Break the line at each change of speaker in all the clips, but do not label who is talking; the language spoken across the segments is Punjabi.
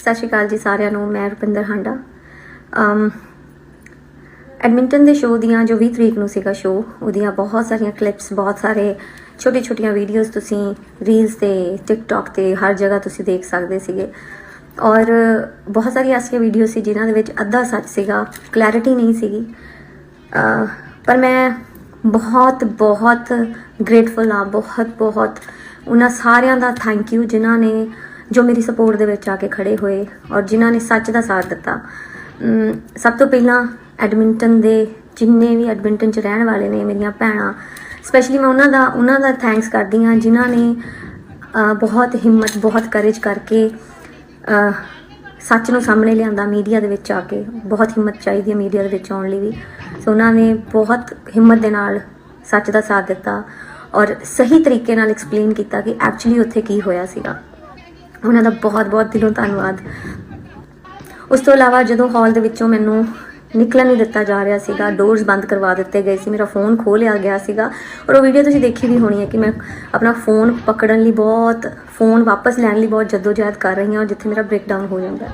ਸਤਿ ਸ਼੍ਰੀ ਅਕਾਲ ਜੀ ਸਾਰਿਆਂ ਨੂੰ, ਮੈਂ ਰੁਪਿੰਦਰ ਹਾਂਡਾ। ਅਮ, ਐਡਮਿੰਟਨ ਦੇ ਸ਼ੋਅ ਦੀਆਂ ਜੋ 20 ਤਰੀਕ ਨੂੰ ਸੀਗਾ ਸ਼ੋਅ ਉਹਦੀਆਂ ਬਹੁਤ ਸਾਰੀਆਂ ਕਲਿੱਪਸ ਬਹੁਤ ਸਾਰੇ ਛੋਟੀ ਛੋਟੀਆਂ ਵੀਡੀਓਜ਼ ਤੁਸੀਂ ਰੀਲਸ ਤੇ ਟਿਕਟੌਕ ਤੇ ਹਰ ਜਗ੍ਹਾ ਤੁਸੀਂ ਦੇਖ ਸਕਦੇ ਸੀਗੇ। ਔਰ ਬਹੁਤ ਸਾਰੀਆਂ ਐਸੀਆਂ ਵੀਡੀਓ ਸੀ ਜਿਨ੍ਹਾਂ ਦੇ ਵਿੱਚ ਅੱਧਾ ਸੱਚ ਸੀਗਾ ਕਲੈਰਿਟੀ ਨਹੀਂ ਸੀਗੀ। ਪਰ ਮੈਂ ਬਹੁਤ ਬਹੁਤ ਗ੍ਰੇਟਫੁਲ ਹਾਂ, ਬਹੁਤ ਬਹੁਤ। ਉਹਨਾਂ ਸਾਰਿਆਂ ਦਾ ਥੈਂਕ ਯੂ ਜਿਨ੍ਹਾਂ ਨੇ ਜੋ ਮੇਰੀ ਸਪੋਰਟ ਦੇ ਵਿੱਚ ਆ ਕੇ ਖੜੇ ਹੋਏ ਔਰ ਜਿਨ੍ਹਾਂ ਨੇ ਸੱਚ ਦਾ ਸਾਥ ਦਿੱਤਾ। ਸਭ ਤੋਂ ਪਹਿਲਾਂ ਐਡਮਿੰਟਨ ਦੇ ਜਿੰਨੇ ਵੀ ਐਡਮਿੰਟਨ ਚ ਰਹਿਣ ਵਾਲੇ ਨੇ ਮੇਰੀਆਂ ਭੈਣਾਂ ਸਪੈਸ਼ਲੀ ਮੈਂ ਉਹਨਾਂ ਦਾ ਉਹਨਾਂ ਦਾ ਥੈਂਕਸ ਕਰਦੀ ਹਾਂ ਜਿਨ੍ਹਾਂ ਨੇ ਬਹੁਤ ਹਿੰਮਤ, ਬਹੁਤ ਕਰੇਜ ਕਰਕੇ ਸੱਚ ਨੂੰ ਸਾਹਮਣੇ ਲਿਆਂਦਾ ਮੀਡੀਆ ਦੇ ਵਿੱਚ ਆ ਕੇ। ਬਹੁਤ ਹਿੰਮਤ ਚਾਹੀਦੀ ਹੈ ਮੀਡੀਆ ਦੇ ਵਿੱਚ ਆਉਣ ਲਈ ਵੀ। ਸੋ ਉਹਨਾਂ ਨੇ ਬਹੁਤ ਹਿੰਮਤ ਦੇ ਨਾਲ ਸੱਚ ਦਾ ਸਾਥ ਦਿੱਤਾ ਔਰ ਸਹੀ ਤਰੀਕੇ ਨਾਲ ਐਕਸਪਲੇਨ ਕੀਤਾ ਕਿ ਐਕਚੁਅਲੀ ਉੱਥੇ ਕੀ ਹੋਇਆ ਸੀਗਾ। ਉਹਨਾਂ ਦਾ ਬਹੁਤ ਬਹੁਤ ਦਿਲੋਂ ਧੰਨਵਾਦ। ਉਸ ਤੋਂ ਇਲਾਵਾ ਜਦੋਂ ਹਾਲ ਦੇ ਵਿੱਚੋਂ ਮੈਨੂੰ ਨਿਕਲਣ ਨਹੀਂ ਦਿੱਤਾ ਜਾ ਰਿਹਾ ਸੀਗਾ ਡੋਰਸ ਬੰਦ ਕਰਵਾ ਦਿੱਤੇ ਗਏ ਸੀ, ਮੇਰਾ ਫੋਨ ਖੋਹ ਲਿਆ ਗਿਆ ਸੀਗਾ ਔਰ ਉਹ ਵੀਡੀਓ ਤੁਸੀਂ ਦੇਖੀ ਵੀ ਹੋਣੀ ਹੈ ਕਿ ਮੈਂ ਆਪਣਾ ਫੋਨ ਪਕੜਨ ਲਈ ਬਹੁਤ ਫੋਨ ਵਾਪਸ ਲੈਣ ਲਈ ਬਹੁਤ ਜਦੋਜਹਿਦ ਕਰ ਰਹੀ ਹਾਂ ਔਰ ਜਿੱਥੇ ਮੇਰਾ ਬ੍ਰੇਕਡਾਊਨ ਹੋ ਜਾਂਦਾ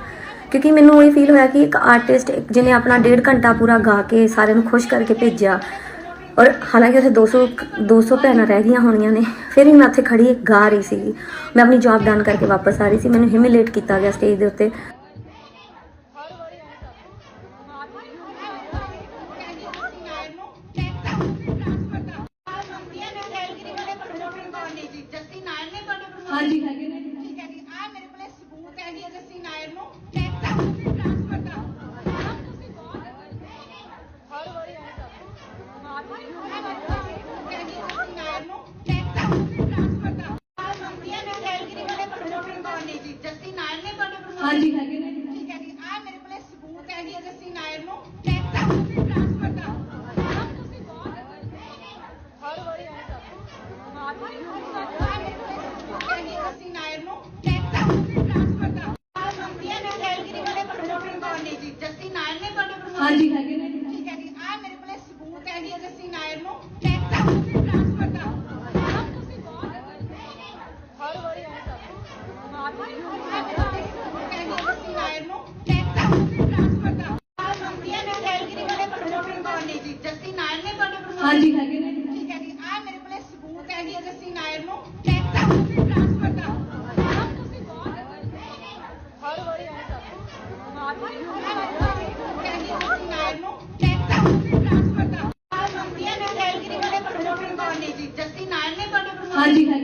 ਕਿਉਂਕਿ ਮੈਨੂੰ ਇਹ ਫੀਲ ਹੋਇਆ ਕਿ ਇੱਕ ਆਰਟਿਸਟ ਜਿਹਨੇ ਆਪਣਾ ਡੇਢ ਘੰਟਾ ਪੂਰਾ ਗਾ ਕੇ ਸਾਰਿਆਂ ਨੂੰ ਖੁਸ਼ ਕਰਕੇ ਭੇਜਿਆ ਔਰ ਹਾਲਾਂਕਿ ਉੱਥੇ 200 200 ਭੈਣਾਂ ਰਹਿ ਗਈਆਂ ਹੋਣੀਆਂ ਨੇ, ਫਿਰ ਵੀ ਮੈਂ ਉੱਥੇ ਖੜੀ ਗਾ ਰਹੀ ਸੀ ਮੈਂ ਆਪਣੀ ਜੌਬ ਡਨ ਕਰਕੇ ਵਾਪਸ ਆ ਰਹੀ ਸੀ, ਮੈਨੂੰ ਹਿਮਿਲੇਟ ਕੀਤਾ ਗਿਆ ਸਟੇਜ ਦੇ ਉੱਤੇ।
ਹਾਂਜੀ ਹੈਗੇ ਹਾਂਜੀ। ਹੈਗੇ ਨੇ।
ਠੀਕ ਹੈ ਜੀ ਆ ਮੇਰੇ ਕੋਲੇ ਸਬੂਤ ਹੈ ਜੀ ਜੱਸੀ ਨਾਇਰ ਨੂੰ ਚੈੱਕ ਕਰੋ ਤੁਸੀਂ ਟ੍ਰਾਂਸਫਰ ਕਰਾਓ ਤੁਸੀਂ ਬਹੁਤ ਹਰ ਵਾਰੀ ਆਇਆ ਹਰ ਵਾਰੀ ਆ ਮੇਰੇ ਕੋਲੇ ਸਬੂਤ ਹੈ ਜੀ ਜੱਸੀ ਨਾਇਰ ਨੂੰ ਚੈੱਕ ਕਰੋ ਤੁਸੀਂ ਟ੍ਰਾਂਸਫਰ ਕਰਾਓ ਆ ਮੰਗਦੀਆਂ ਨੇ ਕੈਲਗਰੀ ਵਾਲੇ ਪ੍ਰਮੋਟਰ ਕਰਨੀ ਜੀ ਜੱਸੀ ਨਾਇਰ ਨੇ ਤੁਹਾਡੇ ਪ੍ਰਮੋਟਰ
ਹਾਂਜੀ ਹੈਗੇ ਨੇ।
ਠੀਕ ਹੈ ਜੀ ਆ ਮੇਰੇ ਕੋਲੇ ਸਬੂਤ ਹੈ ਜੀ ਜੱਸੀ ਨਾਇਰ ਨੂੰ ਚੈੱਕ ਕਰੋ ਤੁਸੀਂ ਟ੍ਰਾਂਸਫਰ ਕਰਾਓ ਤੁਸੀਂ ਬਹੁਤ ਹਰ ਵਾਰੀ ਆਇਆ ਹਰ ਵਾਰੀ ਆ ਮੇਰੇ ਕੋਲੇ ਸਬੂਤ ਹੈ ਜੀ ਜੱਸੀ ਨਾਇਰ ਨੂੰ ਚੈੱਕ ਕਰੋ ਟ੍ਰਾਂਸਫਰ ਕਰਾਓ ਆ ਮੰਗਦੀਆਂ ਨੇ ਕੈਲਗਰੀ ਵਾਲੇ ਪ੍ਰਮੋਟਰ ਕਰਨੀ ਜੀ। ਜੱਸੀ ਨਾਇਰ ਨੇ ਤੁਹਾਡੇ ਪ੍ਰਮੋਟਰ
ਹਾਂਜੀ ਹੈਗੇ